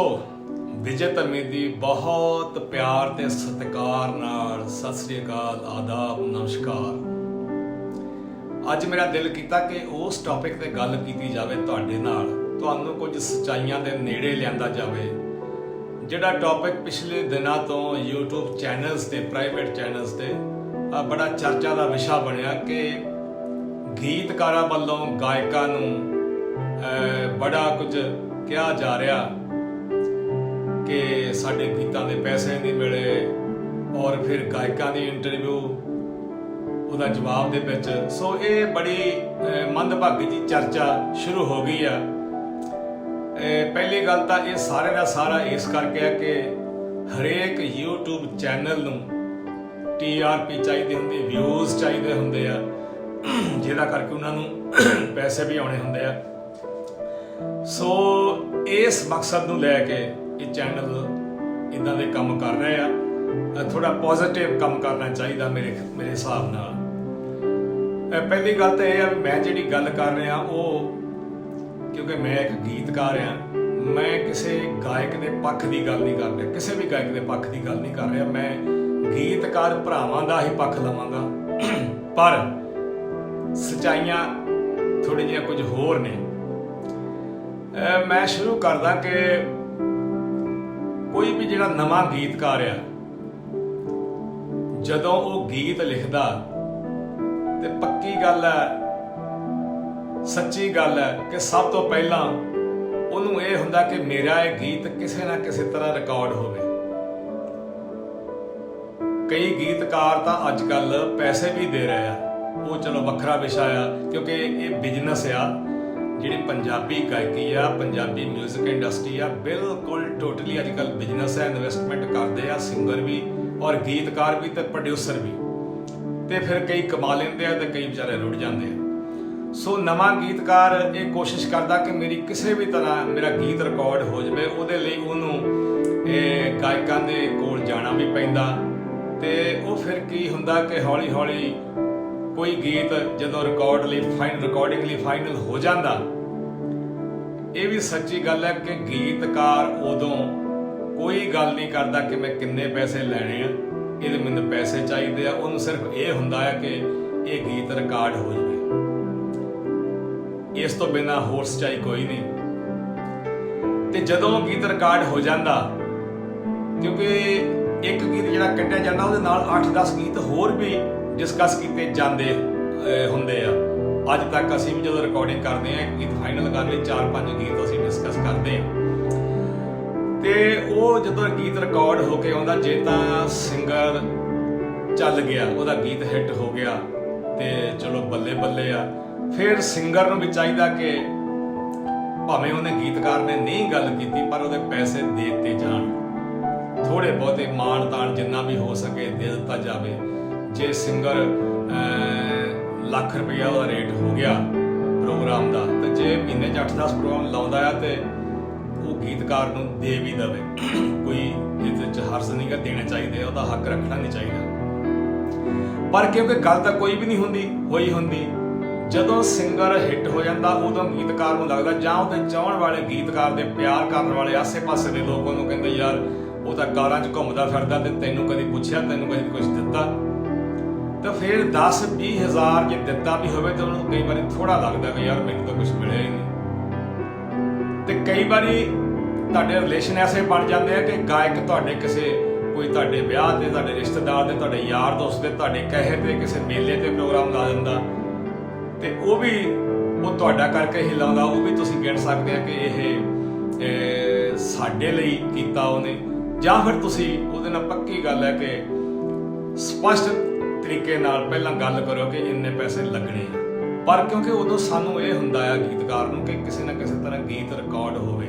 ਦੋਸਤੋ, ਵਿਜੇ ਧਰਮੀ ਦੀ ਬਹੁਤ ਪਿਆਰ ਤੇ ਸਤਿਕਾਰ ਨਾਲ ਸਤਿ ਸ੍ਰੀ ਅਕਾਲ, ਆਦਾਬ, ਨਮਸਕਾਰ। ਅੱਜ ਮੇਰਾ ਦਿਲ ਕੀਤਾ ਕਿ ਉਸ ਟੌਪਿਕ ਤੇ ਗੱਲ ਕੀਤੀ ਜਾਵੇ ਤੁਹਾਡੇ ਨਾਲ। ਤੁਹਾਨੂੰ ਕੁਝ ਸਚਾਈਆਂ ਦੇ ਨੇੜੇ ਲਿਆਂਦਾ ਜਾਵੇ, ਜਿਹੜਾ ਟੌਪਿਕ ਪਿਛਲੇ ਦਿਨਾਂ ਤੋਂ YouTube ਚੈਨਲਸ ਤੇ ਪ੍ਰਾਈਵੇਟ ਚੈਨਲਸ ਤੇ ਬੜਾ ਚਰਚਾ ਦਾ ਵਿਸ਼ਾ ਬਣਿਆ ਕਿ ਗੀਤਕਾਰਾਂ ਵੱਲੋਂ ਗਾਇਕਾਂ ਨੂੰ ਬੜਾ ਕੁਝ ਕਿਹਾ ਜਾ ਰਿਹਾ। ਕਿ ਸਾਡੇ ਗੀਤਾਂ ਦੇ ਪੈਸੇ ਨਹੀਂ ਮਿਲੇ ਔਰ ਫਿਰ ਗਾਇਕਾਂ ਦੀ ਇੰਟਰਵਿਊ ਉਹਦਾ ਜਵਾਬ ਦੇ ਵਿੱਚ। ਸੋ ਇਹ ਬੜੀ ਮੰਦਭਾਗੀ ਜੀ ਚਰਚਾ ਸ਼ੁਰੂ ਹੋ ਗਈ ਆ। ਪਹਿਲੀ ਗੱਲ ਤਾਂ ਇਹ ਸਾਰੇ ਦਾ ਸਾਰਾ ਇਸ ਕਰਕੇ ਆ ਕਿ ਹਰੇਕ YouTube ਚੈਨਲ ਨੂੰ TRP ਚਾਹੀਦੀ ਹੁੰਦੀ ਵਿਊਜ਼ ਚਾਹੀਦੇ ਹੁੰਦੇ ਆ। ਜਿਹਦਾ ਕਰਕੇ ਉਹਨਾਂ ਨੂੰ ਪੈਸੇ ਵੀ ਆਉਣੇ ਹੁੰਦੇ ਆ। ਸੋ ਇਸ ਮਕਸਦ ਨੂੰ ਲੈ ਕੇ ਇਹ ਚੈਨਲ ਇਦਾਂ ਦੇ ਕੰਮ ਕਰ ਰਹੇ ਆ। ਥੋੜਾ ਪੋਜ਼ਿਟਿਵ ਕੰਮ ਕਰਨਾ ਚਾਹੀਦਾ ਮੇਰੇ ਮੇਰੇ ਹਿਸਾਬ ਨਾਲ। ਪਹਿਲੀ ਗੱਲ ਤਾਂ ਇਹ ਆ, ਮੈਂ ਜਿਹੜੀ ਗੱਲ ਕਰ ਰਿਹਾ, ਉਹ ਕਿਉਂਕਿ ਮੈਂ ਇੱਕ ਗੀਤਕਾਰ ਆ, ਮੈਂ ਕਿਸੇ ਗਾਇਕ ਦੇ ਪੱਖ ਦੀ ਗੱਲ ਨਹੀਂ ਕਰ ਰਿਹਾ, ਕਿਸੇ ਵੀ ਗਾਇਕ ਦੇ ਪੱਖ ਦੀ ਗੱਲ ਨਹੀਂ ਕਰ ਰਿਹਾ। ਮੈਂ ਗੀਤਕਾਰ ਭਰਾਵਾਂ ਦਾ ਹੀ ਪੱਖ ਲਵਾਂਗਾ। ਪਰ ਸਚਾਈਆਂ ਥੋੜੀ ਜਿਹੀਆਂ ਕੁਝ ਹੋਰ ਨੇ। ਮੈਂ ਸ਼ੁਰੂ ਕਰਦਾ ਕਿ ਕੋਈ ਵੀ ਜਿਹੜਾ ਨਵਾਂ ਗੀਤਕਾਰ ਆ, ਜਦੋਂ ਉਹ ਗੀਤ ਲਿਖਦਾ, ਤੇ ਪੱਕੀ ਗੱਲ ਹੈ, ਸੱਚੀ ਗੱਲ ਹੈ ਕਿ ਸਭ ਤੋਂ ਪਹਿਲਾਂ ਉਹਨੂੰ ਇਹ ਹੁੰਦਾ ਕਿ ਮੇਰਾ ਇਹ ਗੀਤ ਕਿਸੇ ਨਾ ਕਿਸੇ ਤਰ੍ਹਾਂ ਰਿਕਾਰਡ ਹੋਵੇ। ਕਈ ਗੀਤਕਾਰ ਤਾਂ ਅੱਜ ਕੱਲ ਪੈਸੇ ਵੀ ਦੇ ਰਹੇ ਆ। ਉਹ ਚਲੋ ਵੱਖਰਾ ਵਿਸ਼ਾ ਆ, ਕਿਉਂਕਿ ਇਹ ਬਿਜ਼ਨਸ ਆ। ਜਿਹੜੀ ਪੰਜਾਬੀ ਗਾਇਕੀ ਆ, ਪੰਜਾਬੀ 뮤직 ਇੰਡਸਟਰੀ ਆ, ਬਿਲਕੁਲ ਟੋਟਲੀ ਅੱਜ ਕੱਲ ਬਿਜ਼ਨਸ ਹੈ ਇਨਵੈਸਟਮੈਂਟ ਕਰਦੇ ਆ ਸਿੰਗਰ ਵੀ ਔਰ ਗੀਤਕਾਰ ਵੀ ਤੇ ਪ੍ਰੋਡਿਊਸਰ ਵੀ। ਤੇ ਫਿਰ ਕਈ ਕਮਾ ਲੈਂਦੇ ਆ ਤੇ ਕਈ ਵਿਚਾਰੇ ਰੁੜ ਜਾਂਦੇ ਆ। ਸੋ ਨਵਾਂ ਗੀਤਕਾਰ ਇਹ ਕੋਸ਼ਿਸ਼ ਕਰਦਾ ਕਿ ਮੇਰੀ ਕਿਸੇ ਵੀ ਤਰ੍ਹਾਂ ਮੇਰਾ ਗੀਤ ਰਿਕਾਰਡ ਹੋ ਜਾਵੇ, ਉਹਦੇ ਲਈ ਉਹਨੂੰ ਇਹ ਗਾਇਕਾਂ ਦੇ ਕੋਲ ਜਾਣਾ ਵੀ ਪੈਂਦਾ। ਤੇ ਉਹ ਫਿਰ ਕੀ ਹੁੰਦਾ ਕਿ ਹੌਲੀ ਹੌਲੀ ਕੋਈ ਗੀਤ ਜਦੋਂ ਰਿਕਾਰਡ ਲਈ ਫਾਈਨਲ ਰਿਕਾਰਡਿੰਗ ਲਈ ਫਾਈਨਲ ਹੋ ਜਾਂਦਾ, ਇਹ ਵੀ ਸੱਚੀ ਗੱਲ ਹੈ ਕਿ ਗੀਤਕਾਰ ਉਦੋਂ ਕੋਈ ਗੱਲ ਨਹੀਂ ਕਰਦਾ ਕਿ ਮੈਂ ਕਿੰਨੇ ਪੈਸੇ ਲੈਣੇ ਆ, ਇਹਦੇ ਮੈਨੂੰ ਪੈਸੇ ਚਾਹੀਦੇ ਆ। ਉਹਨੂੰ ਸਿਰਫ ਇਹ ਹੁੰਦਾ ਹੈ ਕਿ ਇਹ ਗੀਤ ਰਿਕਾਰਡ ਹੋ ਜਾਵੇ। ਇਸ ਤੋਂ ਬਿਨਾ ਹੋਰ ਸਚਾਈ ਕੋਈ ਨਹੀਂ। ਤੇ ਜਦੋਂ ਗੀਤ ਰਿਕਾਰਡ ਹੋ ਜਾਂਦਾ, ਕਿਉਂਕਿ ਇੱਕ ਗੀਤ ਜਿਹੜਾ ਕੱਢਿਆ ਜਾਂਦਾ, ਉਹਦੇ ਨਾਲ 8-10 ਗੀਤ ਹੋਰ ਵੀ ਡਿਸਕਸ ਕੀਤੇ ਜਾਂਦੇ ਹੁੰਦੇ ਆ। ਅੱਜ ਤੱਕ ਅਸੀਂ ਵੀ ਜਦੋਂ ਰਿਕਾਰਡਿੰਗ ਕਰਦੇ ਆ ਗੀਤ ਫਾਈਨਲ ਕਰਨ ਲਈ 4-5 ਗੀਤ ਅਸੀਂ ਡਿਸਕਸ ਕਰਦੇ ਆ ਤੇ ਉਹ ਜਦੋਂ ਗੀਤ ਰਿਕਾਰਡ ਹੋ ਕੇ ਆਉਂਦਾ, ਜੇ ਤਾਂ ਸਿੰਗਰ ਚੱਲ ਗਿਆ, ਉਹਦਾ ਗੀਤ ਹਿੱਟ ਹੋ ਗਿਆ, ਤੇ ਚਲੋ ਬੱਲੇ ਬੱਲੇ ਆ। ਫਿਰ ਸਿੰਗਰ ਨੂੰ ਵੀ ਚਾਹੀਦਾ ਕਿ ਭਾਵੇਂ ਉਹਨੇ ਗੀਤਕਾਰ ਨੇ ਨਹੀਂ ਗੱਲ ਕੀਤੀ, ਪਰ ਉਹਦੇ ਪੈਸੇ ਦੇ ਦਿੱਤੇ ਜਾਣ। ਥੋੜੇ ਬਹੁਤੇ ਮਾਣ ਤਾਣ ਜਿੰਨਾ ਵੀ ਹੋ ਸਕੇ ਦੇ ਦਿੱਤਾ ਜਾਵੇ। ਜੇ ਸਿੰਗਰ ਲੱਖ ਰੁਪਇਆ ਉਹਦਾ ਰੇਟ ਹੋ ਗਿਆ ਪ੍ਰੋਗਰਾਮ ਦਾ, ਤੇ ਜੇ ਮਹੀਨੇ 'ਚ 8-10 ਪ੍ਰੋਗਰਾਮ ਲਾਉਂਦਾ ਆ ਤੇ ਉਹ ਗੀਤਕਾਰ ਨੂੰ ਦੇ ਵੀ ਦਵੇ। ਕੋਈ ਇਹਦੇ 'ਚ ਹਰਜ਼ ਨਹੀਂ ਗਾ ਦੇਣਾ ਚਾਹੀਦਾ, ਉਹਦਾ ਹੱਕ ਰੱਖਣਾ ਨਹੀਂ ਚਾਹੀਦਾ। ਪਰ ਕਿਉਂਕਿ ਗੱਲ ਤਾਂ ਕੋਈ ਵੀ ਨਹੀਂ ਹੁੰਦੀ, ਹੋਈ ਹੁੰਦੀ। ਜਦੋਂ ਸਿੰਗਰ ਹਿੱਟ ਹੋ ਜਾਂਦਾ, ਉਦੋਂ ਗੀਤਕਾਰ ਨੂੰ ਲੱਗਦਾ, ਜਾਂ ਉਹਦੇ ਚਾਹਣ ਵਾਲੇ ਗੀਤਕਾਰ ਦੇ ਪਿਆਰ ਕਰਨ ਵਾਲੇ ਆਸੇ-ਪਾਸੇ ਦੇ ਲੋਕ ਉਹਨੂੰ ਕਹਿੰਦੇ, ਯਾਰ, ਉਹ ਤਾਂ ਕਾਰਾਂ 'ਚ ਘੁੰਮਦਾ ਫਿਰਦਾ ਤੇ ਤੈਨੂੰ ਕਦੀ ਪੁੱਛਿਆ, ਤੈਨੂੰ ਕਦੀ ਕੁਝ ਦਿੱਤਾ? ਤਾਂ ਫਿਰ 10 20 ਹਜ਼ਾਰ ਜੇ ਦਿੱਤਾ ਵੀ ਹੋਵੇ ਤਾਂ ਉਹਨੂੰ ਕਈ ਵਾਰੀ ਥੋੜਾ ਲੱਗਦਾ ਕਿ ਯਾਰ ਮੈਨੂੰ ਤਾਂ ਕੁਝ ਮਿਲਿਆ ਹੀ ਨਹੀਂ। ਤੇ ਕਈ ਵਾਰੀ ਤੁਹਾਡੇ ਰਿਲੇਸ਼ਨ ਐਸੇ ਬਣ ਜਾਂਦੇ ਆ ਕਿ ਗਾਇਕ ਤੁਹਾਡੇ ਕਿਸੇ, ਕੋਈ ਤੁਹਾਡੇ ਵਿਆਹ ਤੇ, ਤੁਹਾਡੇ ਰਿਸ਼ਤੇਦਾਰ ਦੇ, ਤੁਹਾਡੇ ਯਾਰ ਦੋਸਤ ਦੇ, ਤੁਹਾਡੇ ਕਹੇ ਤੇ, ਕਿਸੇ ਮੇਲੇ ਤੇ ਪ੍ਰੋਗਰਾਮ ਲਾ ਦਿੰਦਾ। ਤੇ ਉਹ ਵੀ, ਉਹ ਤੁਹਾਡਾ ਕਰਕੇ ਹੀ ਲਾਉਂਦਾ, ਉਹ ਵੀ ਤੁਸੀਂ ਗਿਣ ਸਕਦੇ ਆ ਕਿ ਇਹ ਸਾਡੇ ਲਈ ਕੀਤਾ ਉਹਨੇ। ਜਾਂ ਫਿਰ ਤੁਸੀਂ, ਉਹਦੇ ਨਾਲ ਪੱਕੀ ਗੱਲ ਹੈ ਕਿ ਸਪਸ਼ਟ ਤਰੀਕੇ ਨਾਲ ਪਹਿਲਾਂ ਗੱਲ ਕਰੋ ਕਿ ਇੰਨੇ ਪੈਸੇ ਲੱਗਣੇ ਆ। ਪਰ ਕਿਉਂਕਿ ਉਦੋਂ ਸਾਨੂੰ ਇਹ ਹੁੰਦਾ ਆ ਗੀਤਕਾਰ ਨੂੰ ਕਿ ਕਿਸੇ ਨਾ ਕਿਸੇ ਤਰ੍ਹਾਂ ਗੀਤ ਰਿਕਾਰਡ ਹੋਵੇ।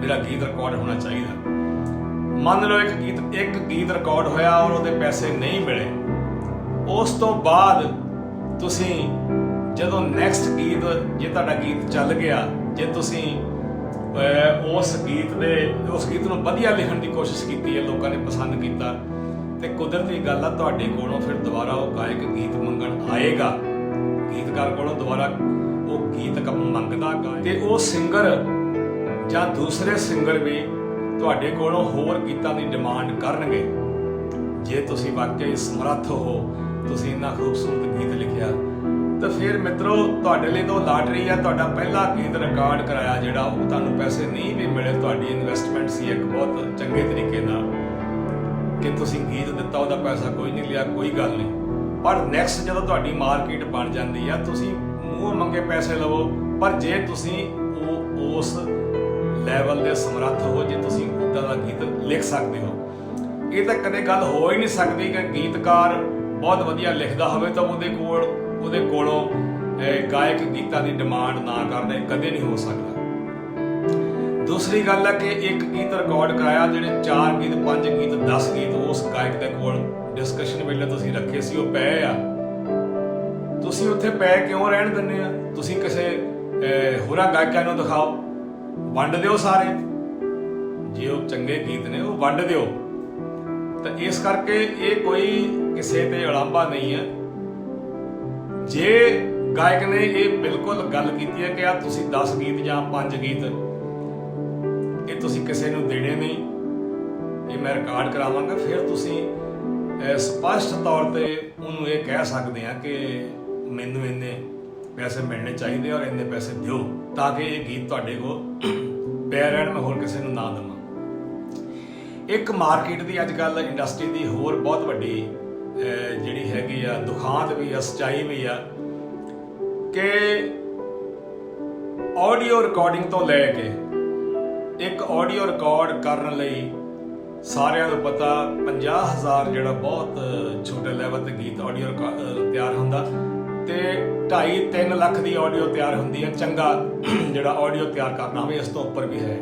ਮੇਰਾ ਗੀਤ ਰਿਕਾਰਡ ਹੋਣਾ ਚਾਹੀਦਾ। ਮੰਨ ਲਓ ਇੱਕ ਗੀਤ ਇੱਕ ਗੀਤ ਰਿਕਾਰਡ ਹੋਇਆ ਔਰ ਉਹਦੇ ਪੈਸੇ ਨਹੀਂ ਮਿਲੇ। ਉਸ ਤੋਂ ਬਾਅਦ ਤੁਸੀਂ ਜਦੋਂ ਨੈਕਸਟ ਗੀਤ ਜੇ ਤੁਹਾਡਾ ਗੀਤ ਚੱਲ ਗਿਆ ਜੇ ਤੁਸੀਂ ਅਹ, ਉਸ ਗੀਤ ਦੇ ਉਸ ਗੀਤ ਨੂੰ ਵਧੀਆ ਲਿਖਣ ਦੀ ਕੋਸ਼ਿਸ਼ ਕੀਤੀ ਹੈ ਲੋਕਾਂ ਨੇ ਪਸੰਦ ਕੀਤਾ ਤੇ ਕੁਦਰਤੀ ਗੱਲ ਆ, ਤੁਹਾਡੇ ਕੋਲੋਂ ਫਿਰ ਦੁਬਾਰਾ ਉਹ ਗਾਇਕ ਗੀਤ ਮੰਗਣ ਆਏਗਾ। ਗੀਤਕਾਰ ਕੋਲੋਂ ਦੁਬਾਰਾ ਉਹ ਗੀਤ ਕ, ਮੰਗਦਾ ਗਾ। ਤੇ ਉਹ ਸਿੰਗਰ ਜਾਂ ਦੂਸਰੇ ਸਿੰਗਰ ਵੀ ਤੁਹਾਡੇ ਕੋਲੋਂ ਹੋਰ ਗੀਤਾਂ ਦੀ ਡਿਮਾਂਡ ਕਰਨਗੇ। ਜੇ ਤੁਸੀਂ ਵਾਕਈ ਸਮਰੱਥ ਹੋ, ਤੁਸੀਂ ਇੰਨਾ ਖੂਬਸੂਰਤ ਗੀਤ ਲਿਖਿਆ, ਤਾਂ ਫਿਰ ਮਿੱਤਰੋ, ਤੁਹਾਡੇ ਲਈ ਤਾਂ ਲਾਟਰੀ ਆ, ਤੁਹਾਡਾ ਪਹਿਲਾ ਗੀਤ ਰਿਕਾਰਡ ਕਰਾਇਆ, ਜਿਹੜਾ ਉਹ ਤੁਹਾਨੂੰ ਪੈਸੇ ਨਹੀਂ ਵੀ ਮਿਲੇ, ਤੁਹਾਡੀ ਇਨਵੈਸਟਮੈਂਟ ਸੀ ਇੱਕ ਬਹੁਤ ਚੰਗੇ ਤਰੀਕੇ ਨਾਲ। ਕਿ ਤੁਸੀਂ ਗੀਤ ਦਿੱਤਾ, ਉਹਦਾ ਪੈਸਾ ਕੋਈ ਨਹੀਂ ਲਿਆ, ਕੋਈ ਗੱਲ ਨਹੀਂ। ਪਰ ਨੈਕਸਟ ਜਦੋਂ ਤੁਹਾਡੀ ਮਾਰਕੀਟ ਬਣ ਜਾਂਦੀ ਆ, ਤੁਸੀਂ ਮੂੰਹ ਮੰਗੇ ਪੈਸੇ ਲਵੋ, ਪਰ ਜੇ ਤੁਸੀਂ ਉਹ, ਉਸ ਲੈਵਲ ਦੇ ਸਮਰੱਥ ਹੋ, ਜੇ ਤੁਸੀਂ ਉਦਾਂ ਦਾ ਗੀਤ ਲਿਖ ਸਕਦੇ ਹੋ। ਇਹ ਤਾਂ ਕਦੇ ਗੱਲ ਹੋ ਹੀ ਨਹੀਂ ਸਕਦੀ ਕਿ ਗੀਤਕਾਰ ਬਹੁਤ ਵਧੀਆ ਲਿਖਦਾ ਹੋਵੇ ਤਾਂ ਉਹਦੇ ਕੋਲ, ਉਹਦੇ ਕੋਲੋਂ ਗਾਇਕ ਗੀਤਾਂ ਦੀ ਡਿਮਾਂਡ ਨਾ ਕਰਦੇ ਕਦੇ ਨਹੀਂ ਹੋ ਸਕਦਾ। ਦੂਸਰੀ ਗੱਲ ਹੈ ਕਿ ਇੱਕ ਗੀਤ ਰਿਕਾਰਡ ਕਰਾਇਆ, ਜਿਹੜੇ 4 ਗੀਤ 5 ਗੀਤ 10 ਗੀਤ ਉਸ ਗਾਇਕ ਦੇ ਕੋਲ ਡਿਸਕਸ਼ਨ ਵੇਲੇ ਤੁਸੀਂ ਰੱਖੇ ਸੀ, ਉਹ ਪਏ ਆ। ਤੁਸੀਂ ਉੱਥੇ ਪਏ ਕਿਉਂ ਰਹਿਣ ਦਿੰਦੇ ਆ? ਤੁਸੀਂ ਕਿਸੇ ਹੋਰਾਂ ਗਾਇਕਾਂ ਨੂੰ ਦਿਖਾਓ। ਵੰਡ ਦਿਓ ਸਾਰੇ। ਜੇ ਉਹ ਚੰਗੇ ਗੀਤ ਨੇ, ਉਹ ਵੰਡ ਦਿਓ। ਤਾਂ ਇਸ ਕਰਕੇ ਇਹ ਕੋਈ ਕਿਸੇ ਤੇ ਅਲਾਂਭਾ ਨਹੀਂ ਹੈ। ਜੇ ਗਾਇਕ ਨੇ ਇਹ ਬਿਲਕੁਲ ਗੱਲ ਕੀਤੀ ਹੈ ਕਿ ਆ ਤੁਸੀਂ 10 ਗੀਤ ਜਾਂ 5 ਗੀਤ ਇਹ ਤੁਸੀਂ ਕਿਸੇ ਨੂੰ ਦੇਣੇ ਨਹੀਂ ਇਹ ਮੈਂ ਰਿਕਾਰਡ ਕਰਾਵਾਂਗਾ। ਫਿਰ ਤੁਸੀਂ ਅਹ, ਸਪਸ਼ਟ ਤੌਰ ਤੇ ਉਹਨੂੰ ਇਹ ਕਹਿ ਸਕਦੇ ਆ ਕਿ ਮੈਨੂੰ ਇੰਨੇ ਪੈਸੇ ਮਿਲਣੇ ਚਾਹੀਦੇ ਔਰ ਇੰਨੇ ਪੈਸੇ ਦਿਓ ਤਾਂ ਕਿ ਇਹ ਗੀਤ ਤੁਹਾਡੇ ਕੋਲ ਪੈ ਰਹਿਣ ਮੈਂ ਹੋਰ ਕਿਸੇ ਨੂੰ ਨਾ ਦੇਵਾਂ। ਇੱਕ ਮਾਰਕੀਟ ਦੀ ਅੱਜ ਕੱਲ ਇੰਡਸਟਰੀ ਦੀ ਹੋਰ ਬਹੁਤ ਵੱਡੀ ਜਿਹੜੀ ਹੈਗੀ ਆ ਦੁਖਾਂਤ ਵੀ ਆ ਸਚਾਈ ਵੀ ਆ ਕਿ ਆਡੀਓ ਰਿਕਾਰਡਿੰਗ ਤੋਂ ਲੈ ਕੇ ਇੱਕ ਆਡੀਓ ਰਿਕਾਰਡ ਕਰਨ ਲਈ ਸਾਰਿਆਂ ਨੂੰ ਪਤਾ 50000 ਜਿਹੜਾ ਬਹੁਤ ਛੋਟੇ ਲੈਵਲ ਤੇ ਗੀਤ ਆਡੀਓ ਤਿਆਰ ਹੁੰਦਾ ਤੇ 2.5 3 ਲੱਖ ਦੀ ਆਡੀਓ ਤਿਆਰ ਹੁੰਦੀ ਹੈ। ਚੰਗਾ ਜਿਹੜਾ ਆਡੀਓ ਤਿਆਰ ਕਰਨਾ ਹੋਵੇ, ਇਸ ਤੋਂ ਉੱਪਰ ਵੀ ਹੈ।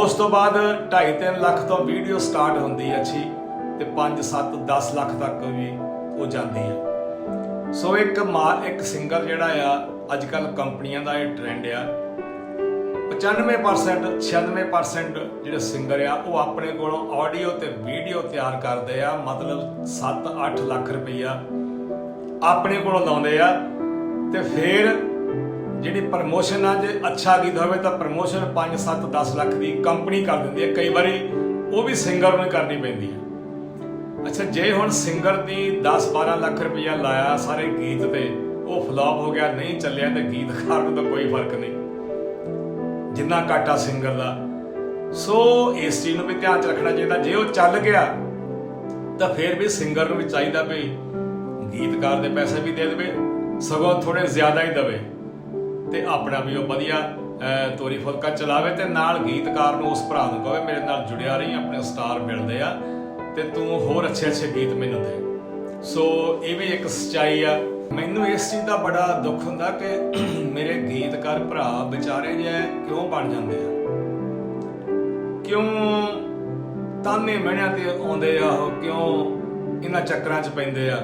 ਉਸ ਤੋਂ ਬਾਅਦ 2.5 3 ਲੱਖ ਤੋਂ ਵੀਡੀਓ ਸਟਾਰਟ ਹੁੰਦੀ ਹੈ ਅੱਛੀ ਤੇ 5 7 10 ਲੱਖ ਤੱਕ ਵੀ ਉਹ ਜਾਂਦੀ ਹੈ। ਸੋ ਇੱਕ ਮਾ, ਇੱਕ ਸਿੰਗਰ ਜਿਹੜਾ ਆ, ਅੱਜ ਕੱਲ ਕੰਪਨੀਆਂ ਦਾ ਇਹ ਟ੍ਰੈਂਡ ਆ। 95% 96% ਜਿਹੜੇ ਸਿੰਗਰ ਆ, ਉਹ ਆਪਣੇ ਕੋਲੋਂ ਆਡੀਓ ਤੇ ਵੀਡੀਓ ਤਿਆਰ ਕਰਦੇ ਆ, ਮਤਲਬ 7-8 ਲੱਖ ਰੁਪਈਆ ਆਪਣੇ ਕੋਲੋਂ ਲਾਉਂਦੇ ਆ। ਤੇ ਫਿਰ ਜਿਹੜੀ ਪ੍ਰਮੋਸ਼ਨ ਆ, ਜੇ ਅੱਛਾ ਗੀਤ ਹੋਵੇ ਤਾਂ ਪ੍ਰਮੋਸ਼ਨ 5 7 10 ਲੱਖ ਦੀ ਕੰਪਨੀ ਕਰ ਦਿੰਦੀ ਹੈ ਕਈ ਵਾਰੀ ਉਹ ਵੀ ਸਿੰਗਰ ਨੂੰ ਕਰਨੀ ਪੈਂਦੀ ਹੈ ਅੱਛਾ, ਜੇ ਹੁਣ ਸਿੰਗਰ ਦੀ 10 12 ਲੱਖ ਰੁਪਈਆ ਲਾਇਆ ਸਾਰੇ ਗੀਤ ਤੇ, ਉਹ ਫਲॉप ਹੋ ਗਿਆ, ਨਹੀਂ ਚੱਲਿਆ ਤਾਂ ਗੀਤਕਾਰ ਨੂੰ ਤਾਂ ਕੋਈ ਫ਼ਰਕ ਨਹੀਂ। ਜਿੰਨਾ ਘਾਟਾ ਸਿੰਗਰ ਦਾ। ਸੋ ਇਸ ਚੀਜ਼ ਨੂੰ ਵੀ ਧਿਆਨ ਚ ਰੱਖਣਾ ਚਾਹੀਦਾ। ਜੇ ਉਹ ਚੱਲ ਗਿਆ, ਤਾਂ ਫਿਰ ਵੀ ਸਿੰਗਰ ਨੂੰ ਵੀ ਚਾਹੀਦਾ ਵੀ ਗੀਤਕਾਰ ਦੇ ਪੈਸੇ ਵੀ ਦੇ ਦੇਵੇ, ਸਗੋਂ ਥੋੜੇ ਜ਼ਿਆਦਾ ਹੀ ਦੇਵੇ। ਤੇ ਆਪਣਾ ਵੀ ਉਹ ਵਧੀਆ ਤੋਰੀ ਫੁਲਕਾ ਚਲਾਵੇ ਤੇ ਨਾਲ ਗੀਤਕਾਰ ਨੂੰ ਉਸ ਭਰਾ ਨੂੰ ਕਹੇ, ਮੇਰੇ ਨਾਲ ਜੁੜਿਆ ਰਹੀ, ਆਪਣੇ ਸਟਾਰ ਮਿਲਦੇ ਆ ਤੇ ਤੂੰ ਹੋਰ ਅੱਛੇ ਅੱਛੇ ਗੀਤ ਮੈਨੂੰ ਦੇ। ਸੋ ਇਹ ਵੀ ਇੱਕ ਸਚਾਈ ਆ। ਮੈਨੂੰ ਇਸ ਚੀਜ਼ ਦਾ ਬੜਾ ਦੁੱਖ ਹੁੰਦਾ ਕਿ ਮੇਰੇ ਗੀਤਕਾਰ ਭਰਾ ਵਿਚਾਰੇ ਜੇ ਕਿਉਂ ਬਣ ਜਾਂਦੇ ਆ? ਕਿਉਂ ਤਾਨੇ ਮਹਿਣਿਆਂ ਤੇ ਆਉਂਦੇ ਆ ਉਹ? ਕਿਉਂ ਇਹਨਾਂ ਚੱਕਰਾਂ 'ਚ ਪੈਂਦੇ ਆ?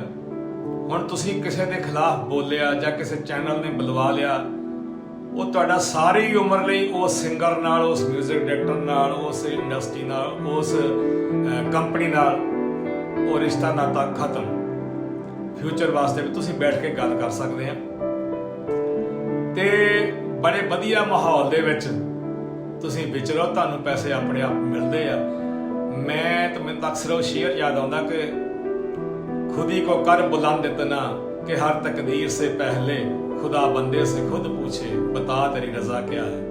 ਹੁਣ ਤੁਸੀਂ ਕਿਸੇ ਦੇ ਖਿਲਾਫ ਬੋਲਿਆ ਜਾਂ ਕਿਸੇ ਚੈਨਲ ਨੇ ਬੁਲਵਾ ਲਿਆ, ਉਹ ਤੁਹਾਡਾ ਸਾਰੀ ਉਮਰ ਲਈ ਉਸ ਸਿੰਗਰ ਨਾਲ, ਉਸ 뮤직 ਡਾਇਰੈਕਟਰ ਨਾਲ, ਉਸ ਇੰਡਸਟਰੀ ਨਾਲ, ਉਸ ਕੰਪਨੀ ਨਾਲ ਉਹ ਰਿਸ਼ਤਾ ਨਾਤਾ ਖਤਮ। ਫਿਊਚਰ ਵਾਸਤੇ ਵੀ ਤੁਸੀਂ ਬੈਠ ਕੇ ਗੱਲ ਕਰ ਸਕਦੇ ਆ। ਤੇ ਬੜੇ ਵਧੀਆ ਮਾਹੌਲ ਦੇ ਵਿੱਚ ਤੁਸੀਂ ਵਿਚਰੋ ਤੁਹਾਨੂੰ ਪੈਸੇ ਆਪਣੇ ਆਪ ਮਿਲਦੇ ਆ। ਮੈਂ ਤੇ ਮੈਨੂੰ ਅਕਸਰ ਉਹ ਸ਼ੇਅਰ ਯਾਦ ਆਉਂਦਾ ਕਿ ਖੁਦੀ ਕੋ ਕਰ ਬੁਲੰਦ ਇਤਨਾ ਕਿ ਹਰ ਤਕਦੀਰ ਸੇ ਪਹਿਲੇ ਖੁਦਾ ਬੰਦੇ ਸੇ ਖੁਦ ਪੁੱਛੇ, ਬਤਾ ਤੇਰੀ ਰਜ਼ਾ ਕਿਆ ਹੈ?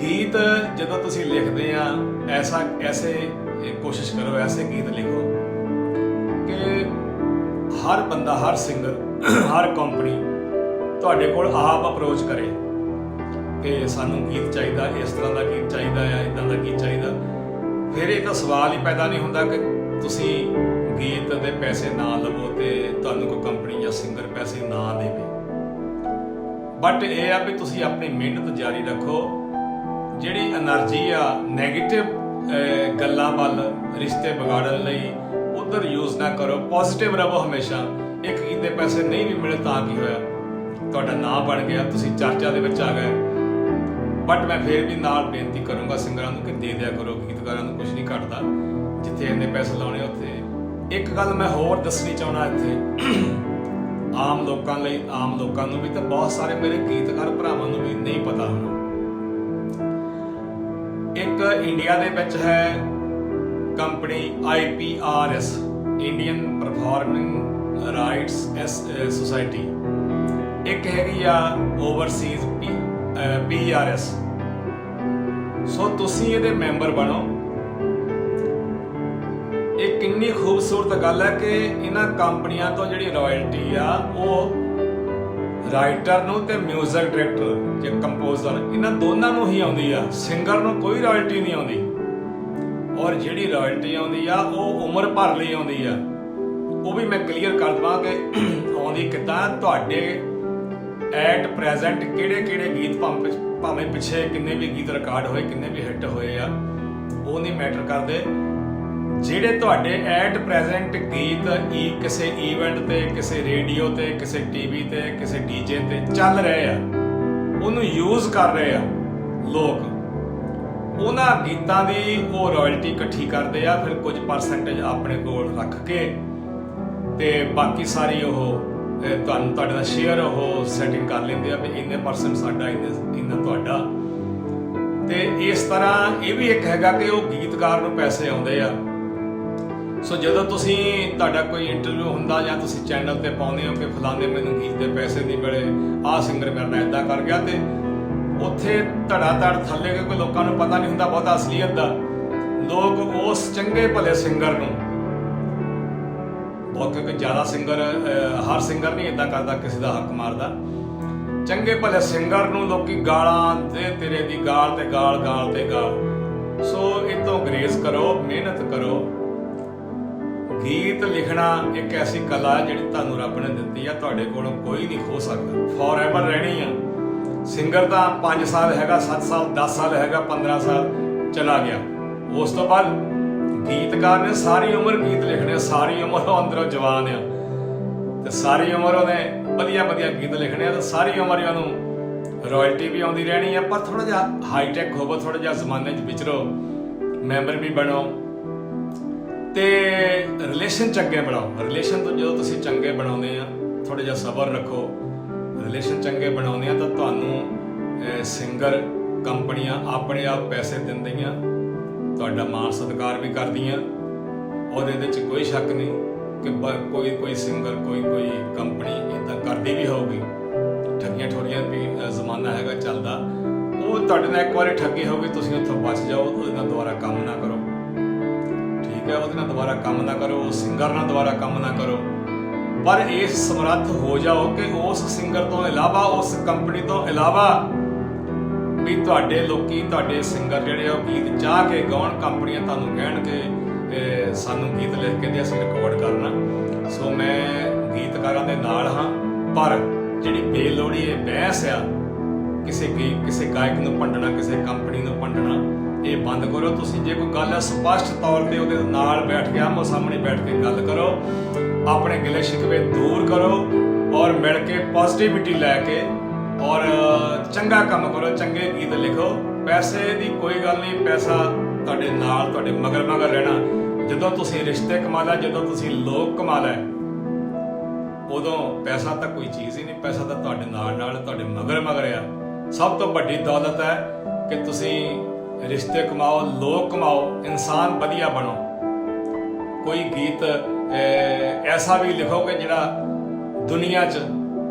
ਗੀਤ ਜਦੋਂ ਤੁਸੀਂ ਲਿਖਦੇ ਆ, ਐਸਾ ਐਸੇ ਕੋਸ਼ਿਸ਼ ਕਰੋ, ਐਸੇ ਗੀਤ ਲਿਖੋ ਕਿ ਹਰ ਬੰਦਾ, ਹਰ ਸਿੰਗਰ ਹਰ ਕੰਪਨੀ ਤੁਹਾਡੇ ਕੋਲ ਆਪ ਅਪਰੋਚ ਕਰੇ ਕਿ ਸਾਨੂੰ ਗੀਤ ਚਾਹੀਦਾ, ਇਸ ਤਰ੍ਹਾਂ ਦਾ ਗੀਤ ਚਾਹੀਦਾ ਆ ਇਦਾਂ ਦਾ ਗੀਤ ਚਾਹੀਦਾ। ਫਿਰ ਇਹ ਤਾਂ ਸਵਾਲ ਹੀ ਪੈਦਾ ਨਹੀਂ ਹੁੰਦਾ ਕਿ ਤੁਸੀਂ ਗੀਤ ਦੇ ਪੈਸੇ ਨਾ ਲਵੋ ਤੇ ਤੁਹਾਨੂੰ ਕੋਈ ਕੰਪਨੀ ਜਾਂ ਸਿੰਗਰ ਪੈਸੇ ਨਾ ਦੇਵੇ। ਬਟ ਇਹ ਆ ਵੀ ਤੁਸੀਂ ਆਪਣੀ ਮਿਹਨਤ ਜਾਰੀ ਰੱਖੋ, ਜਿਹੜੀ એનર્ਜੀ ਆ 네ਗੇਟਿਵ ਗੱਲਾਂ ਵੱਲ ਰਿਸ਼ਤੇ ਵਿਗਾੜਨ ਲਈ ਉਧਰ ਯੂਜ਼ ਨਾ ਕਰੋ ਪੋਜ਼ਿਟਿਵ ਰਹੋ ਹਮੇਸ਼ਾ। ਇੱਕ ਗੀਤ ਪੈਸੇ ਨਹੀਂ ਵੀ ਮਿਲੇ ਤਾਂ ਕੀ ਹੋਇਆ? ਤੁਹਾਡਾ ਨਾਮ ਬਣ ਗਿਆ, ਤੁਸੀਂ ਚਰਚਾ ਦੇ ਵਿੱਚ ਆ ਗਏ। ਬਟ ਮੈਂ ਫੇਰ ਵੀ ਨਾਲ ਬੇਨਤੀ ਕਰੂੰਗਾ ਸਿੰਗਰਾਂ ਨੂੰ ਕਿ ਦੇ ਦਿਆ ਕਰੋ, ਗੀਤਕਾਰਾਂ ਨੂੰ ਕੁਝ ਨਹੀਂ ਘਟਦਾ, ਜਿੱਥੇ ਇੰਨੇ ਪੈਸੇ ਲਾਉਣੇ ਉੱਥੇ। ਇੱਕ ਗੱਲ ਮੈਂ ਹੋਰ ਦੱਸਣੀ ਚਾਹਣਾ ਇੱਥੇ। ਆਮ ਲੋਕਾਂ ਲਈ, ਆਮ ਲੋਕਾਂ ਨੂੰ ਵੀ ਤੇ ਬਹੁਤ ਸਾਰੇ ਮੇਰੇ ਗੀਤਕਾਰ ਭਰਾਵਾਂ ਨੂੰ ਵੀ ਨਹੀਂ ਪਤਾ ਹੋਣਾ। ਇੱਕ ਇੰਡੀਆ ਦੇ ਵਿੱਚ ਹੈ company IPRS Indian performing rights society ਇੱਕ ਹੈਗੀ ਆ ਓਵਰਸੀਜ਼ PRS ਸੋ ਤੁਸੀਂ ਇਹਦੇ ਮੈਂਬਰ ਬਣੋ। ਇਹ ਕਿੰਨੀ ਖੂਬਸੂਰਤ ਗੱਲ ਹੈ ਕਿ ਇਹਨਾਂ ਕੰਪਨੀਆਂ ਤੋਂ ਜਿਹੜੀ ਰਾਇਲਟੀ ਆ, ਉਹ ਰਾਈਟਰ ਨੂੰ ਤੇ 뮤직 ਡਾਇਰੈਕਟਰ ਜਾਂ ਕੰਪੋਜ਼ਰ ਇਹਨਾਂ ਦੋਨਾਂ ਨੂੰ ਹੀ ਆਉਂਦੀ ਆ। ਸਿੰਗਰ ਨੂੰ ਕੋਈ ਰਾਇਲਟੀ ਨਹੀਂ ਆਉਂਦੀ। ਔਰ ਜਿਹੜੀ ਰਾਇਲਟੀ ਆਉਂਦੀ ਆ, ਉਹ ਉਮਰ ਭਰ ਲਈ ਆਉਂਦੀ ਆ। ਉਹ ਵੀ ਮੈਂ ਕਲੀਅਰ ਕਰ ਦਵਾਂ ਕਿ ਆਉਂਦੀ ਕਿੱਦਾਂ, ਤੁਹਾਡੇ ਐਟ ਪ੍ਰੈਜ਼ੈਂਟ ਕਿਹੜੇ ਕਿਹੜੇ ਗੀਤ ਭਾਵੇਂ ਭਾਵੇਂ ਪਿੱਛੇ ਕਿੰਨੇ ਵੀ ਗੀਤ ਰਿਕਾਰਡ ਹੋਏ, ਕਿੰਨੇ ਵੀ ਹਿੱਟ ਹੋਏ ਆ, ਉਹ ਨਹੀਂ ਮੈਟਰ ਕਰਦੇ। ਜਿਹੜੇ ਤੁਹਾਡੇ ਐਟ ਪ੍ਰੈਜ਼ੈਂਟ ਗੀਤ ਈ ਕਿਸੇ ਇਵੈਂਟ ਤੇ, ਕਿਸੇ ਰੇਡੀਓ ਤੇ, ਕਿਸੇ ਟੀਵੀ ਤੇ, ਕਿਸੇ ਡੀਜੇ ਤੇ ਚੱਲ ਰਹੇ ਆ, ਉਹਨੂੰ ਯੂਜ਼ ਕਰ ਰਹੇ ਆ ਲੋਕ। ਉਹਨਾਂ ਗੀਤਾਂ ਦੀ ਉਹ ਰਾਇਲਟੀ ਇਕੱਠੀ ਕਰਦੇ ਆ, ਫਿਰ ਕੁਝ ਪਰਸੈਂਟੇਜ ਆਪਣੇ ਕੋਲ ਰੱਖ ਕੇ ਤੇ ਬਾਕੀ ਸਾਰੀ ਉਹ ਤੁਹਾਨੂੰ ਤੁਹਾਡੇ ਦਾ ਸ਼ੇਅਰ ਉਹ ਸੈਟਿੰਗ ਕਰ ਲੈਂਦੇ ਆ ਵੀ ਇੰਨੇ ਪਰਸੈਂਟ ਸਾਡਾ, ਇੰਨੇ, ਇੰਨਾ ਤੁਹਾਡਾ। ਤੇ ਇਸ ਤਰ੍ਹਾਂ ਇਹ ਵੀ ਇੱਕ ਹੈਗਾ ਕਿ ਉਹ ਗੀਤਕਾਰ ਨੂੰ ਪੈਸੇ ਆਉਂਦੇ ਆ। ਸੋ ਜਦੋਂ ਤੁਸੀਂ ਤੁਹਾਡਾ ਕੋਈ ਇੰਟਰਵਿਊ ਹੁੰਦਾ ਜਾਂ ਤੁਸੀਂ ਚੈਨਲ ਤੇ ਪਾਉਂਦੇ ਹੋ ਕਿ ਫਲਾਣੇ ਮੈਨੂੰ ਗੀਤ ਦੇ ਪੈਸੇ ਨਹੀਂ ਮਿਲੇ, ਆਹ ਸਿੰਗਰ ਮੇਰੇ ਨਾਲ ਇਦਾਂ ਕਰ ਗਿਆ ਤੇ ਉੱਥੇ ਧੜਾ ਧੜ ਥੱਲੇ ਕੋਈ ਲੋਕਾਂ ਨੂੰ ਪਤਾ ਨਹੀਂ ਹੁੰਦਾ ਬਹੁਤਾ ਅਸਲੀਅਤ ਦਾ। ਲੋਕ ਉਸ ਚੰਗੇ ਭਲੇ ਸਿੰਗਰ ਨੂੰ ਬਹੁਤ ਕਿਉਂਕਿ ਜ਼ਿਆਦਾ ਸਿੰਗਰ ਹਰ ਸਿੰਗਰ ਨਹੀਂ ਇਦਾਂ ਕਰਦਾ ਕਿਸੇ ਦਾ ਹੱਕ ਮਾਰਦਾ। ਚੰਗੇ ਭਲੇ ਸਿੰਗਰ ਨੂੰ ਲੋਕੀ ਗਾਲਾਂ ਦੇ ਤੇਰੇ ਦੀ ਗਾਲ ਤੇ ਗਾਲ ਗਾਲ ਤੇ ਗਾਲ। ਸੋ ਇਹ ਤੋਂ ਗਰੇਜ਼ ਕਰੋ, ਮਿਹਨਤ ਕਰੋ। ਗੀਤ ਲਿਖਣਾ ਇੱਕ ਐਸੀ ਕਲਾ ਹੈ ਜਿਹੜੀ ਤੁਹਾਨੂੰ ਰੱਬ ਨੇ ਦਿੱਤੀ ਆ, ਤੁਹਾਡੇ ਕੋਲੋਂ ਕੋਈ ਨਹੀਂ ਖੋ ਸਕਦਾ। ਫੋਰਐਵਰ ਰਹਿਣੀ ਆ। ਸਿੰਗਰ ਤਾਂ 5 ਸਾਲ ਹੈਗਾ 7 ਸਾਲ 10 ਸਾਲ ਹੈਗਾ 15 ਸਾਲ ਚਲਾ ਗਿਆ। ਉਸ ਤੋਂ ਬਾਅਦ ਗੀਤਕਾਰ ਨੇ ਸਾਰੀ ਉਮਰ ਗੀਤ ਲਿਖਣੇ ਸਾਰੀ ਉਮਰ ਉਹ ਅੰਦਰੋਂ ਜਵਾਨ ਆ। ਤੇ ਸਾਰੀ ਉਮਰ ਉਹਨੇ ਵਧੀਆ ਵਧੀਆ ਗੀਤ ਲਿਖਣੇ ਆ ਤੇ ਸਾਰੀ ਉਮਰ ਉਹਨੂੰ ਰਾਇਲਟੀ ਵੀ ਆਉਂਦੀ ਰਹਿਣੀ ਆ। ਪਰ ਥੋੜਾ ਜਿਹਾ ਹਾਈ ਟੈਕ ਹੋਵੋ ਥੋੜਾ ਜਿਹਾ ਜ਼ਮਾਨੇ 'ਚ ਵਿਚਰੋ ਮੈਂਬਰ ਵੀ ਬਣੋ ਤੇ ਰਿਲੇਸ਼ਨ ਚੰਗੇ ਬਣਾਓ। ਰਿਲੇਸ਼ਨ ਤੋਂ ਜਦੋਂ ਤੁਸੀਂ ਚੰਗੇ ਬਣਾਉਂਦੇ ਆ ਥੋੜਾ ਜਿਹਾ ਸਬਰ ਰੱਖੋ। ਰਿਲੇਸ਼ਨ ਚੰਗੇ ਬਣਾਉਂਦੇ ਆ ਤਾਂ ਤੁਹਾਨੂੰ ਸਿੰਗਰ ਕੰਪਨੀਆਂ ਆਪਣੇ ਆਪ ਪੈਸੇ ਦਿੰਦੀਆਂ, ਤੁਹਾਡਾ ਮਾਣ ਸਤਿਕਾਰ ਵੀ ਕਰਦੀਆਂ। ਔਰ ਇਹਦੇ ਚ ਕੋਈ ਸ਼ੱਕ ਨਹੀਂ ਕਿ ਬ- ਕੋਈ ਕੋਈ ਸਿੰਗਰ ਕੋਈ ਕੋਈ ਕੰਪਨੀ ਇਦਾਂ ਕਰਦੀ ਵੀ ਹੋਊਗੀ। ਠੱਗੀਆਂ ਠੋਰੀਆਂ ਵੀ ਜ਼ਮਾਨਾ ਹੈਗਾ ਚੱਲਦਾ। ਉਹ ਤੁਹਾਡੇ ਨਾਲ ਇੱਕ ਵਾਰੀ ਠੱਗੀ ਹੋਊਗੀ, ਤੁਸੀਂ ਉੱਥੋਂ ਬਚ ਜਾਓ, ਉਹਦੇ ਨਾਲ ਦੁਬਾਰਾ ਕੰਮ ਨਾ ਕਰੋ। ਠੀਕ ਹੈ, ਉਹਦੇ ਨਾਲ ਦੁਬਾਰਾ ਕੰਮ ਨਾ ਕਰੋ ਉਸ ਸਿੰਗਰ ਨਾਲ ਦੁਬਾਰਾ ਕੰਮ ਨਾ ਕਰੋ। ਪਰ ਇਸ ਸਮਰੱਥ ਹੋ ਜਾਓ ਕਿ ਉਸ ਸਿੰਗਰ ਤੋਂ ਇਲਾਵਾ, ਉਸ ਕੰਪਨੀ ਤੋਂ ਇਲਾਵਾ ਵੀ ਤੁਹਾਡੇ ਲੋਕੀ, ਤੁਹਾਡੇ ਸਿੰਗਰ ਜਿਹੜੇ ਆ, ਉਹ ਗੀਤ ਚਾਹ ਕੇ ਗਾਉਣ, ਕੰਪਨੀਆਂ ਤੁਹਾਨੂੰ ਕਹਿਣ ਕਿ ਸਾਨੂੰ ਗੀਤ ਲਿਖ ਕੇ ਦੇ ਅਸੀਂ ਰਿਕਾਰਡ ਕਰਨਾ। ਸੋ ਮੈਂ ਗੀਤਕਾਰਾਂ ਦੇ ਨਾਲ ਹਾਂ, ਪਰ ਜਿਹੜੀ ਬੇਲੋੜੀ ਇਹ ਬਹਿਸ ਆ, ਕਿਸੇ ਗੀ, ਕਿਸੇ ਗਾਇਕ ਨੂੰ ਭੰਡਣਾ ਕਿਸੇ ਕੰਪਨੀ ਨੂੰ ਭੰਡਣਾ ਇਹ ਬੰਦ ਕਰੋ। ਤੁਸੀਂ ਜੇ ਕੋਈ ਗੱਲ ਹੈ ਸਪਸ਼ਟ ਤੌਰ ਤੇ ਉਹਦੇ ਨਾਲ ਬੈਠ ਕੇ ਆਮੋ ਸਾਹਮਣੇ ਬੈਠ ਕੇ ਗੱਲ ਕਰੋ। ਆਪਣੇ ਗਿਲੇ ਸ਼ਿਕਵੇ ਦੂਰ ਕਰੋ ਔਰ ਮਿਲ ਕੇ ਪੋਜ਼ਿਟਿਵਿਟੀ ਲੈ ਕੇ ਔਰ ਚੰਗਾ ਕੰਮ ਕਰੋ, ਚੰਗੇ ਗੀਤ ਲਿਖੋ। ਪੈਸੇ ਦੀ ਕੋਈ ਗੱਲ ਨਹੀਂ, ਪੈਸਾ ਤੁਹਾਡੇ ਨਾਲ, ਤੁਹਾਡੇ ਮਗਰ ਮਗਰ ਰਹਿਣਾ। ਜਦੋਂ ਤੁਸੀਂ ਰਿਸ਼ਤੇ ਕਮਾ ਲਿਆ, ਜਦੋਂ ਤੁਸੀਂ ਲੋਕ ਕਮਾ ਲਿਆ, ਉਦੋਂ ਪੈਸਾ ਤਾਂ ਕੋਈ ਚੀਜ਼ ਹੀ ਨਹੀਂ, ਪੈਸਾ ਤਾਂ ਤੁਹਾਡੇ ਨਾਲ ਨਾਲ, ਤੁਹਾਡੇ ਮਗਰ ਮਗਰ ਆ। ਸਭ ਤੋਂ ਵੱਡੀ ਦੌਲਤ ਹੈ ਕਿ ਤੁਸੀਂ ਰਿਸ਼ਤੇ ਕਮਾਓ, ਲੋਕ ਕਮਾਓ, ਇਨਸਾਨ ਵਧੀਆ ਬਣੋ। ਕੋਈ ਗੀਤ ਐਸਾ ਵੀ ਲਿਖੋ ਕਿ ਜਿਹੜਾ ਦੁਨੀਆ 'ਚ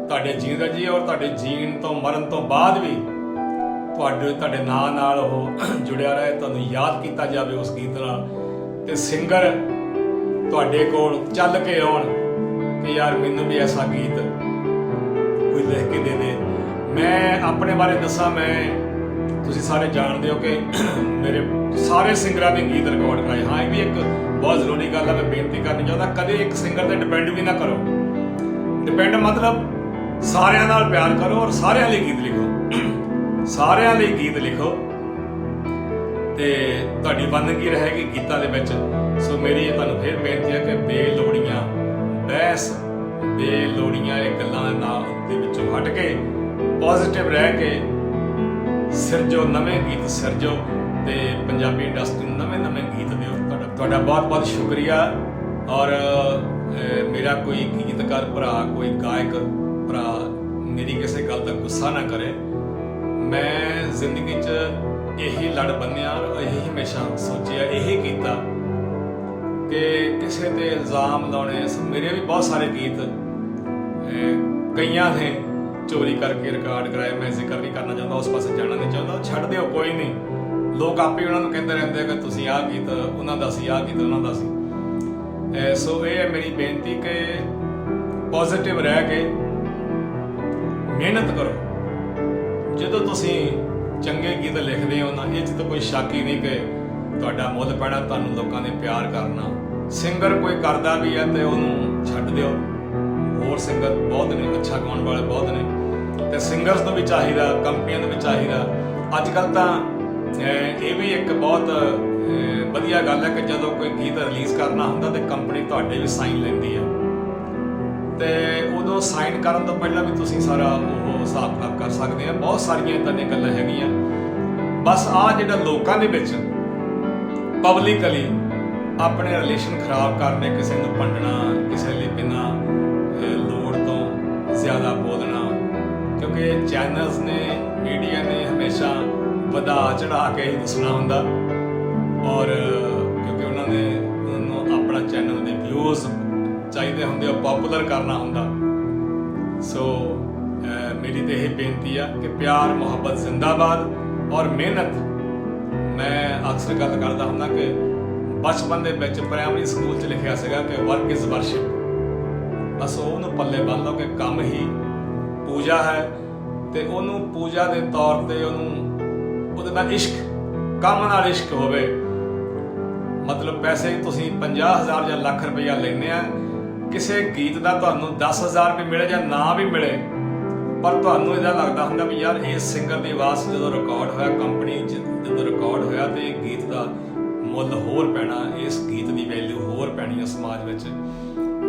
ਤੁਹਾਡੇ ਜੀਣ ਜੀ ਔਰ ਤੁਹਾਡੇ ਜੀਣ ਤੋਂ ਮਰਨ ਤੋਂ ਬਾਅਦ ਵੀ ਤੁਹਾਡੇ ਤੁਹਾਡੇ ਨਾਂ ਨਾਲ ਉਹ ਜੁੜਿਆ ਰਹੇ, ਤੁਹਾਨੂੰ ਯਾਦ ਕੀਤਾ ਜਾਵੇ ਉਸ ਗੀਤ ਨਾਲ। ਤੇ ਸਿੰਗਰ ਤੁਹਾਡੇ ਕੋਲ ਚੱਲ ਕੇ ਆਉਣ ਕਿ ਯਾਰ ਮੈਨੂੰ ਵੀ ਐਸਾ ਗੀਤ ਕੋਈ ਲਿਖ ਕੇ ਦੇ ਦੇ। ਮੈਂ ਆਪਣੇ ਬਾਰੇ ਦੱਸਾਂ, ਮੈਂ ਤੁਸੀਂ ਸਾਰੇ ਜਾਣਦੇ ਹੋ ਕਿ ਮੇਰੇ ਸਾਰੇ ਸਿੰਗਰਾਂ ਦੇ ਗੀਤ ਰਿਕਾਰਡ ਕਰਾਏ। ਹਾਂ, ਇਹ ਵੀ ਇੱਕ ਬਹੁਤ ਜ਼ਰੂਰੀ ਗੱਲ ਹੈ ਮੈਂ ਬੇਨਤੀ ਕਰਨੀ ਚਾਹੁੰਦਾ, ਕਦੇ ਇੱਕ ਸਿੰਗਰ ਤੇ ਡਿਪੈਂਡ ਵੀ ਨਾ ਕਰੋ। ਡਿਪੈਂਡ ਮਤਲਬ ਸਾਰਿਆਂ ਨਾਲ ਪਿਆਰ ਕਰੋ ਔਰ ਸਾਰਿਆਂ ਲਈ ਗੀਤ ਲਿਖੋ। ਸਾਰਿਆਂ ਲਈ ਗੀਤ ਲਿਖੋ ਤੇ ਤੁਹਾਡੀ ਬੰਦਗੀ ਰਹੇਗੀ ਗੀਤਾਂ ਦੇ ਵਿੱਚ। ਸੋ ਮੇਰੀ ਇਹ ਤੁਹਾਨੂੰ ਫਿਰ ਬੇਨਤੀ ਹੈ ਕਿ ਬੇਲੋੜੀਆਂ, ਬਹਿਸ, ਬੇਲੋੜੀਆਂ, ਇਹ ਗੱਲਾਂ ਨਾਲ ਦੇ ਵਿੱਚੋਂ ਹਟ ਕੇ ਪੋਜ਼ਿਟਿਵ ਰਹਿ ਕੇ ਸਿਰਜੋ, ਨਵੇਂ ਗੀਤ ਸਿਰਜੋ ਤੇ ਪੰਜਾਬੀ ਇੰਡਸਟਰੀ ਨੂੰ ਨਵੇਂ ਨਵੇਂ ਗੀਤ ਤੁਹਾਡਾ ਬਹੁਤ ਬਹੁਤ ਸ਼ੁਕਰੀਆ। ਔਰ ਮੇਰਾ ਕੋਈ ਗੀਤਕਾਰ ਭਰਾ, ਕੋਈ ਗਾਇਕ ਭਰਾ ਮੇਰੀ ਕਿਸੇ ਗੱਲ ਦਾ ਗੁੱਸਾ ਨਾ ਕਰੇ। ਮੈਂ ਜ਼ਿੰਦਗੀ 'ਚ ਇਹੀ ਲੜ ਬੰਨਿਆ ਔਰ ਇਹੀ ਹਮੇਸ਼ਾ ਸੋਚਿਆ, ਇਹੀ ਕੀਤਾ ਕਿ ਕਿਸੇ ਤੇ ਇਲਜ਼ਾਮ ਲਾਉਣੇ। ਮੇਰੇ ਵੀ ਬਹੁਤ ਸਾਰੇ ਗੀਤ ਕਈਆਂ ਨੇ ਚੋਰੀ ਕਰਕੇ ਰਿਕਾਰਡ ਕਰਾਏ। ਮੈਂ ਜ਼ਿਕਰ ਨਹੀਂ ਕਰਨਾ ਚਾਹੁੰਦਾ, ਉਸ ਪਾਸੇ ਜਾਣਾ ਨਹੀਂ ਚਾਹੁੰਦਾ। ਛੱਡ ਦਿਓ, ਕੋਈ ਨਹੀਂ। ਲੋਕ ਆਪੇ ਉਹਨਾਂ ਨੂੰ ਕਹਿੰਦੇ ਰਹਿੰਦੇ ਆ ਕਿ ਤੁਸੀਂ ਆਹ ਗੀਤ, ਉਹਨਾਂ ਦਾ ਸੀ, ਆਹ ਗੀਤ, ਉਹਨਾਂ ਦਾ ਸੀ। ਸੋ ਇਹ ਹੈ ਮੇਰੀ ਬੇਨਤੀ ਕਿ ਪੋਜ਼ਿਟਿਵ ਰਹਿ ਕੇ ਮਿਹਨਤ ਕਰੋ। ਜਦੋਂ ਤੁਸੀਂ ਚੰਗੇ ਗੀਤ ਲਿਖਦੇ ਹੋ ਨਾ, ਇਹ 'ਚ ਤਾਂ ਕੋਈ ਸ਼ੱਕ ਹੀ ਨਹੀਂ ਕਿ ਤੁਹਾਡਾ ਮੁੱਲ ਪੈਣਾ, ਤੁਹਾਨੂੰ ਲੋਕਾਂ ਨੇ ਪਿਆਰ ਕਰਨਾ। ਸਿੰਗਰ ਕੋਈ ਕਰਦਾ ਵੀ ਹੈ ਤੇ ਉਹਨੂੰ ਛੱਡ ਦਿਓ। ਹੋਰ ਸਿੰਗਰ ਬਹੁਤ ਨੇ, ਅੱਛਾ ਗਾਉਣ ਵਾਲੇ ਬਹੁਤ ਨੇ। ਤੇ ਸਿੰਗਰਸ ਨੂੰ ਵੀ ਚਾਹੀਦਾ, ਕੰਪਨੀਆਂ ਨੂੰ ਵੀ ਚਾਹੀਦਾ। ਅੱਜ ਕੱਲ ਤਾਂ ਇਹ ਵੀ ਇੱਕ ਬਹੁਤ ਵਧੀਆ ਗੱਲ ਹੈ ਕਿ ਜਦੋਂ ਕੋਈ ਗੀਤ ਰਿਲੀਜ਼ ਕਰਨਾ ਹੁੰਦਾ ਤੇ ਕੰਪਨੀ ਤੁਹਾਡੇ ਵੀ ਸਾਈਨ ਲੈਂਦੀ ਹੈ ਤੇ ਉਦੋਂ ਸਾਈਨ ਕਰਨ ਤੋਂ ਪਹਿਲਾਂ ਵੀ ਤੁਸੀਂ ਸਾਰਾ ਉਹ ਹਿਸਾਬ ਕਿਤਾਬ ਕਰ ਸਕਦੇ ਆ। ਬਹੁਤ ਸਾਰੀਆਂ ਇਦਾਂ ਦੀਆਂ ਗੱਲਾਂ ਹੈਗੀਆਂ। ਬਸ ਆ ਜਿਹੜਾ ਲੋਕਾਂ ਦੇ ਵਿੱਚ ਪਬਲਿਕਲੀ ਆਪਣੇ ਰਿਲੇਸ਼ਨ ਖਰਾਬ ਕਰਨੇ, ਕਿਸੇ ਨੂੰ ਪੰਡਣਾ ਕਿਸੇ ਲਈ ਬਿਨਾਂ ਲੋੜ ਤੋਂ ਜ਼ਿਆਦਾ ਬੋਲਣਾ, ਕਿਉਂਕਿ ਚੈਨਲਸ ਨੇ ਮੀਡੀਆ ਨੇ ਹਮੇਸ਼ਾ ਵਧਾ ਚੜਾ ਕੇ ਹੀ ਦੱਸਣਾ ਹੁੰਦਾ। ਔਰ ਕਿਉਂਕਿ ਉਹਨਾਂ ਨੇ ਉਹਨਾਂ ਨੂੰ ਆਪਣਾ ਚੈਨਲ ਦੇ ਵਿਊਜ਼ ਚਾਹੀਦੇ ਹੁੰਦੇ ਆ ਪਪੂਲਰ ਕਰਨਾ ਹੁੰਦਾ। ਸੋ ਮੇਰੀ ਤੇ ਇਹ ਬੇਨਤੀ ਆ ਕਿ ਪਿਆਰ, ਮੁਹੱਬਤ, ਜ਼ਿੰਦਾਬਾਦ ਔਰ ਮਿਹਨਤ। ਮੈਂ ਅਕਸਰ ਗੱਲ ਕਰਦਾ ਹੁੰਦਾ ਕਿ ਬਚਪਨ ਦੇ ਵਿੱਚ ਪ੍ਰਾਇਮਰੀ ਸਕੂਲ 'ਚ ਲਿਖਿਆ ਸੀਗਾ ਕਿ ਵਰਕ ਇਜ਼ ਵਰਸ਼ਿਪ ਬਸ ਉਹਨੂੰ ਪੱਲੇ ਬੰਨ ਲਓ ਕਿ ਕੰਮ ਹੀ ਪੂਜਾ ਹੈ ਤੇ ਉਹਨੂੰ ਪੂਜਾ ਦੇ ਤੌਰ ਤੇ ਉਹਨੂੰ ਉਹਦੇ ਨਾਲ ਇਸ਼ਕ, ਕੰਮ ਨਾਲ ਇਸ਼ਕ ਹੋਵੇ। ਮਤਲਬ ਪੈਸੇ ਤੁਸੀਂ 50000 ਜਾਂ ਲੱਖ ਰੁਪਇਆ ਲੈਨੇ ਆ, ਕਿਸੇ ਗੀਤ ਦਾ ਤੁਹਾਨੂੰ 10000 ਰੁਪਏ ਮਿਲੇ ਜਾਂ ਨਾ ਵੀ ਮਿਲੇ, ਪਰ ਤੁਹਾਨੂੰ ਇਹਦਾ ਲੱਗਦਾ ਹੁੰਦਾ ਵੀ ਯਾਰ ਇਸ ਸਿੰਗਰ ਦੀ ਆਵਾਜ਼ ਜਦੋਂ ਰਿਕਾਰਡ ਹੋਇਆ ਕੰਪਨੀ ਜਦੋਂ ਰਿਕਾਰਡ ਹੋਇਆ ਤੇ ਇਹ ਗੀਤ ਦਾ ਮੁੱਲ ਹੋਰ ਪੈਣਾ, ਇਸ ਗੀਤ ਦੀ ਵੈਲਿਊ ਹੋਰ ਪੈਣੀ ਹੈ ਸਮਾਜ ਵਿੱਚ।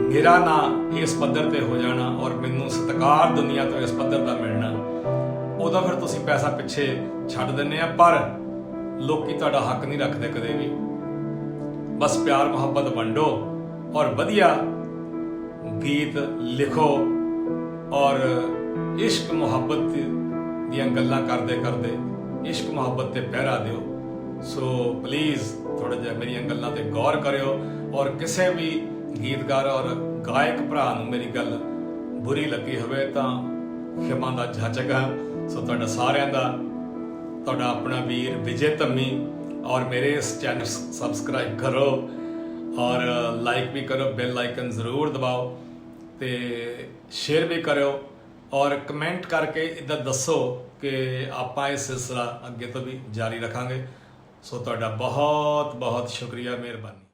ਮੇਰਾ ਨਾਂ ਇਸ ਪੱਧਰ ਤੇ ਹੋ ਜਾਣਾ ਔਰ ਮੈਨੂੰ ਸਤਿਕਾਰ ਦੁਨੀਆ ਤੋਂ ਇਸ ਪੱਧਰ ਦਾ ਮਿਲਣਾ। ਉਦੋਂ ਫਿਰ ਤੁਸੀਂ ਪੈਸਾ ਪਿੱਛੇ ਛੱਡ ਦਿੰਦੇ ਆ, ਪਰ ਲੋਕੀ ਤੁਹਾਡਾ ਹੱਕ ਨਹੀਂ ਰੱਖਦੇ ਕਦੇ ਵੀ। ਬਸ ਪਿਆਰ, ਮੁਹੱਬਤ ਵੰਡੋ ਔਰ ਵਧੀਆ ਗੀਤ ਲਿਖੋ ਔਰ ਇਸ਼ਕ, ਮੁਹੱਬਤ ਦੀਆਂ ਗੱਲਾਂ ਕਰਦੇ ਕਰਦੇ ਇਸ਼ਕ, ਮੁਹੱਬਤ ਤੇ ਪਹਿਰਾ ਦਿਓ। ਸੋ ਪਲੀਜ਼ ਥੋੜਾ ਜਿਹਾ ਮੇਰੀਆਂ ਗੱਲਾਂ ਤੇ ਗੌਰ ਕਰਿਓ ਔਰ ਕਿਸੇ ਵੀ ਗੀਤਕਾਰ ਔਰ ਗਾਇਕ ਭਰਾ ਨੂੰ ਮੇਰੀ ਗੱਲ ਬੁਰੀ ਲੱਗੀ ਹੋਵੇ ਤਾਂ ਖਿਮਾ ਦਾ ਜਾਚਕ ਹਾਂ। ਸੋ ਤੁਹਾਡਾ ਸਾਰਿਆਂ ਦਾ ਤੁਹਾਡਾ ਆਪਣਾ ਵੀਰ ਵਿਜੇ ਧੰਮੀ ਔਰ ਮੇਰੇ ਇਸ ਚੈਨਲ ਸਬਸਕ੍ਰਾਈਬ ਕਰੋ ਔਰ ਲਾਈਕ ਵੀ ਕਰੋ ਬੈਲ ਆਈਕਨ ਜ਼ਰੂਰ ਦਬਾਓ ਤੇ ਸ਼ੇਅਰ ਵੀ ਕਰਿਓ ਔਰ ਕਮੈਂਟ ਕਰਕੇ ਇਦਾਂ ਦੱਸੋ ਕਿ ਆਪਾਂ ਇਹ ਸਿਲਸਿਲਾ ਅੱਗੇ ਤੋਂ ਵੀ ਜਾਰੀ ਰੱਖਾਂਗੇ। ਸੋ ਤੁਹਾਡਾ ਬਹੁਤ ਬਹੁਤ ਸ਼ੁਕਰੀਆ, ਮਿਹਰਬਾਨੀ।